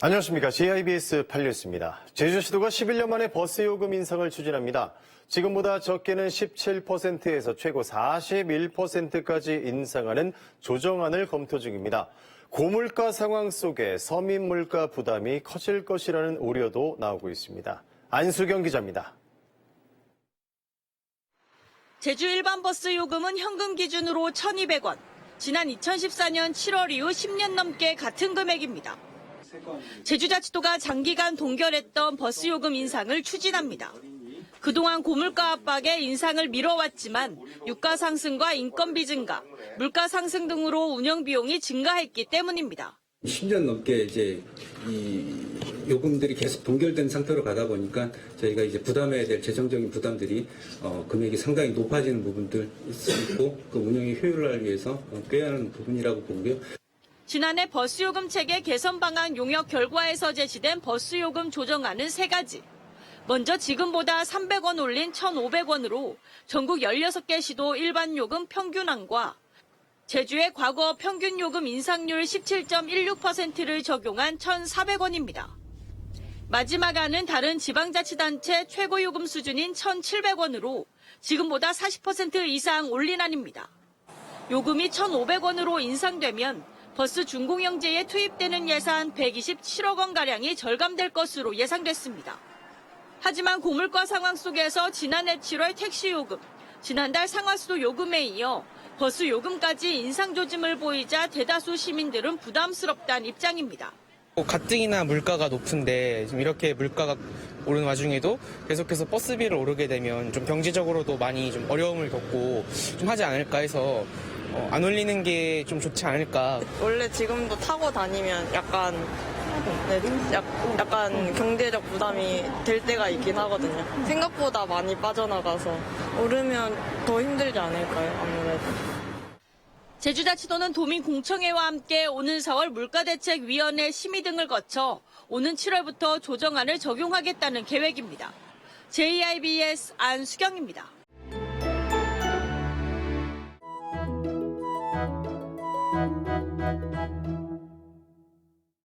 안녕하십니까. JIBS 판례였습니다. 제주시도가 11년 만에 버스 요금 인상을 추진합니다. 지금보다 적게는 17%에서 최고 41%까지 인상하는 조정안을 검토 중입니다. 고물가 상황 속에 서민 물가 부담이 커질 것이라는 우려도 나오고 있습니다. 안수경 기자입니다. 제주 일반 버스 요금은 현금 기준으로 1,200원. 지난 2014년 7월 이후 10년 넘게 같은 금액입니다. 제주자치도가 장기간 동결했던 버스 요금 인상을 추진합니다. 그동안 고물가 압박에 인상을 미뤄왔지만 유가 상승과 인건비 증가, 물가 상승 등으로 운영 비용이 증가했기 때문입니다. 10년 넘게 이제 이 요금들이 계속 동결된 상태로 가다 보니까 저희가 이제 부담해야 될 재정적인 부담들이 어, 금액이 상당히 높아지는 부분들 있고 그 운영의 효율화를 위해서 어, 꽤 하는 부분이라고 보고요. 지난해 버스 요금 체계 개선 방안 용역 결과에서 제시된 버스 요금 조정안은 세 가지. 먼저 지금보다 300원 올린 1,500원으로 전국 16개 시도 일반 요금 평균안과 제주의 과거 평균 요금 인상률 17.16%를 적용한 1,400원입니다. 마지막 안은 다른 지방자치단체 최고요금 수준인 1,700원으로 지금보다 40% 이상 올린 안입니다. 요금이 1,500원으로 인상되면 버스 준공영제에 투입되는 예산 127억 원가량이 절감될 것으로 예상됐습니다. 하지만 고물가 상황 속에서 지난해 7월 택시 요금, 지난달 상하수도 요금에 이어 버스 요금까지 인상 조짐을 보이자 대다수 시민들은 부담스럽다는 입장입니다. 뭐 가뜩이나 물가가 높은데 지금 이렇게 물가가 오르는 와중에도 계속해서 버스비를 오르게 되면 좀 경제적으로도 많이 좀 어려움을 겪고 좀 하지 않을까 해서 어, 안 올리는 게 좀 좋지 않을까 원래 지금도 타고 다니면 약간 네, 약, 약간 경제적 부담이 될 때가 있긴 하거든요. 생각보다 많이 빠져나가서 오르면 더 힘들지 않을까요? 아무래도. 제주자치도는 도민공청회와 함께 오는 4월 물가대책위원회 심의 등을 거쳐 오는 7월부터 조정안을 적용하겠다는 계획입니다. JIBS 안수경입니다.